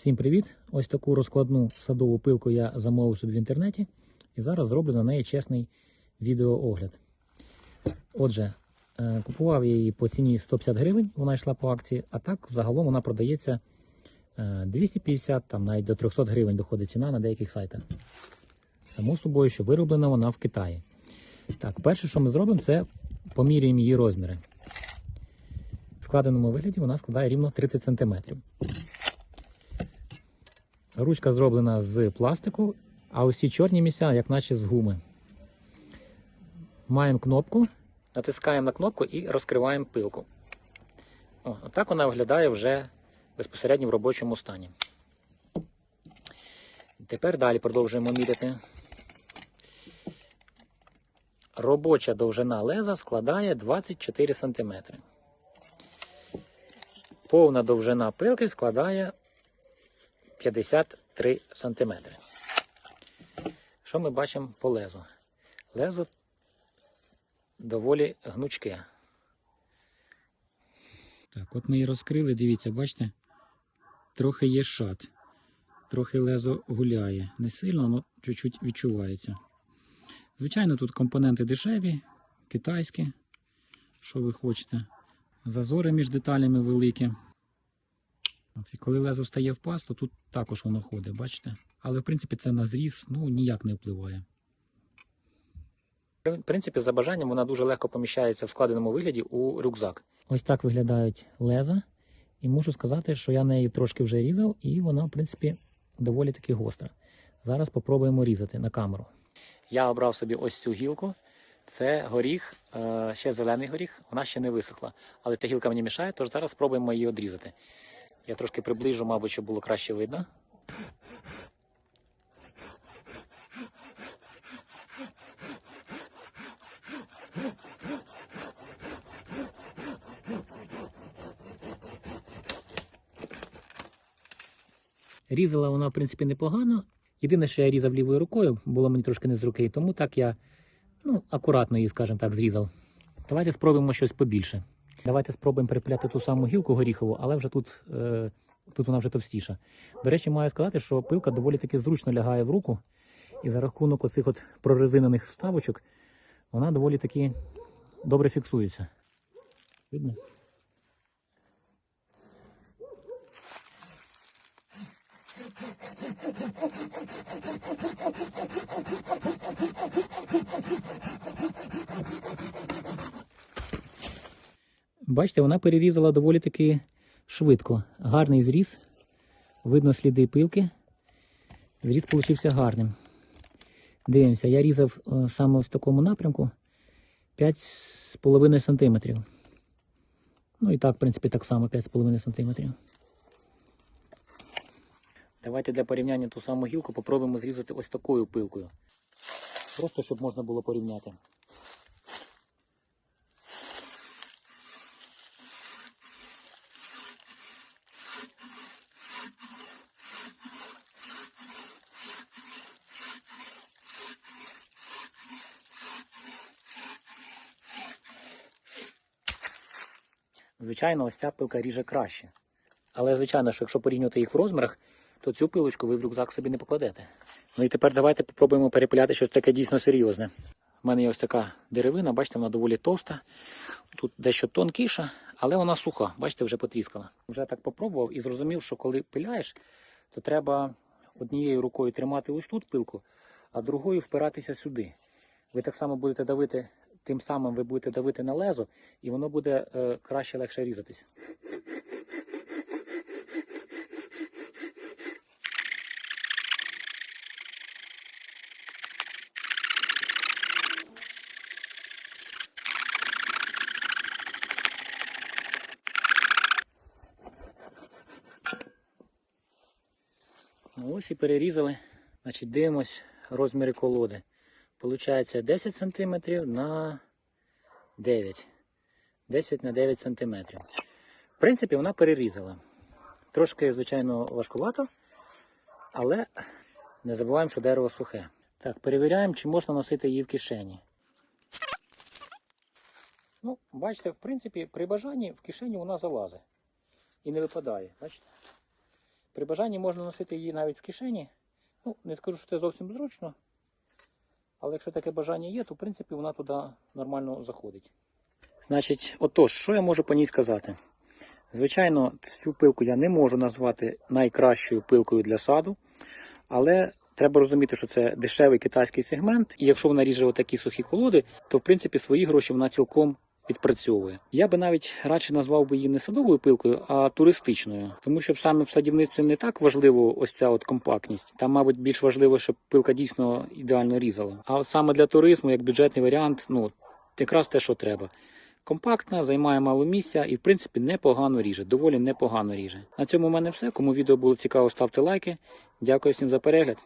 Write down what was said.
Всім привіт! Ось таку розкладну садову пилку я замовив собі в інтернеті і зараз зроблю на неї чесний відеоогляд. Отже, е, купував я її по ціні 150 гривень, вона йшла по акції, а так загалом вона продається е, 250, там навіть до 300 гривень доходить ціна на деяких сайтах. Само собою, що вироблена вона в Китаї. Так, перше, що ми зробимо, це поміряємо її розміри. В складеному вигляді вона складає рівно 30 см. Ручка зроблена з пластику, а усі чорні місця, як наче з гуми. Маємо кнопку, натискаємо на кнопку і розкриваємо пилку. О, отак вона виглядає вже безпосередньо в робочому стані. Тепер далі продовжуємо міряти. Робоча довжина леза складає 24 см. Повна довжина пилки складає 53 см. Що ми бачимо по лезу? Лезо доволі гнучке. Так, от ми її розкрили, дивіться, бачите? Трохи є шат. Трохи лезо гуляє. Не сильно, але чуть-чуть відчувається. Звичайно, тут компоненти дешеві, китайські, що ви хочете. Зазори між деталями великі. От, і коли лезо стає в паз, то тут також воно ходить, бачите? Але в принципі це на зріз ну, ніяк не впливає. В принципі, за бажанням вона дуже легко поміщається в складеному вигляді у рюкзак. Ось так виглядають леза. І можу сказати, що я нею трошки вже різав, і вона, в принципі, доволі таки гостра. Зараз спробуємо різати на камеру. Я обрав собі ось цю гілку. Це горіх, е, ще зелений горіх, вона ще не висохла. Але ця гілка мені мішає, тож зараз спробуємо її одрізати. Я трошки приближу, мабуть, щоб було краще видно. Різала вона, в принципі, непогано. Єдине, що я різав лівою рукою, було мені трошки не з руки, тому так я ну, акуратно її, скажімо так, зрізав. Давайте спробуємо щось побільше. Давайте спробуємо перепиляти ту саму гілку горіхову, але вже тут, е, тут вона вже товстіша. До речі, маю сказати, що пилка доволі таки зручно лягає в руку, і за рахунок оцих от прорезинених вставочок вона доволі таки добре фіксується. Видно? Бачите, вона перерізала доволі таки швидко. Гарний зріз. Видно сліди пилки. Зріз получився гарним. Дивимося, я різав е, саме в такому напрямку 5,5 см. Ну і так, в принципі, так само 5,5 см. Давайте для порівняння ту саму гілку попробуємо зрізати ось такою пилкою. Просто щоб можна було порівняти. Звичайно, ось ця пилка ріже краще. Але, звичайно, що якщо порівнювати їх в розмірах, то цю пилочку ви в рюкзак собі не покладете. Ну і тепер давайте попробуємо перепиляти щось таке дійсно серйозне. У мене є ось така деревина, бачите, вона доволі товста. Тут дещо тонкіша, але вона суха, бачите, вже потріскала. Вже так попробував і зрозумів, що коли пиляєш, то треба однією рукою тримати ось тут пилку, а другою впиратися сюди. Ви так само будете давити, тим самим ви будете давити на лезо, і воно буде е, краще легше різатися. Ну, ось і перерізали. Значить, дивимось розміри колоди. Получається 10 см на 9. 10 на 9 см. В принципі, вона перерізала. Трошки, звичайно, важкувато, але не забуваємо, що дерево сухе. Так, перевіряємо, чи можна носити її в кишені. Ну, бачите, в принципі, при бажанні в кишені вона залазить і не випадає. Бачите? При бажанні можна носити її навіть в кишені. Ну, не скажу, що це зовсім зручно. Але якщо таке бажання є, то в принципі вона туди нормально заходить. Значить, отож, що я можу по ній сказати? Звичайно, цю пилку я не можу назвати найкращою пилкою для саду, але треба розуміти, що це дешевий китайський сегмент, і якщо вона ріже отакі сухі колоди, то в принципі свої гроші вона цілком відпрацьовує. Я би навіть радше назвав би її не садовою пилкою, а туристичною, тому що саме в садівництві не так важливо ось ця от компактність. Там, мабуть, більш важливо, щоб пилка дійсно ідеально різала. А саме для туризму, як бюджетний варіант, ну якраз те, що треба. Компактна, займає мало місця і, в принципі, непогано ріже, доволі непогано ріже. На цьому в мене все. Кому відео було цікаво, ставте лайки. Дякую всім за перегляд.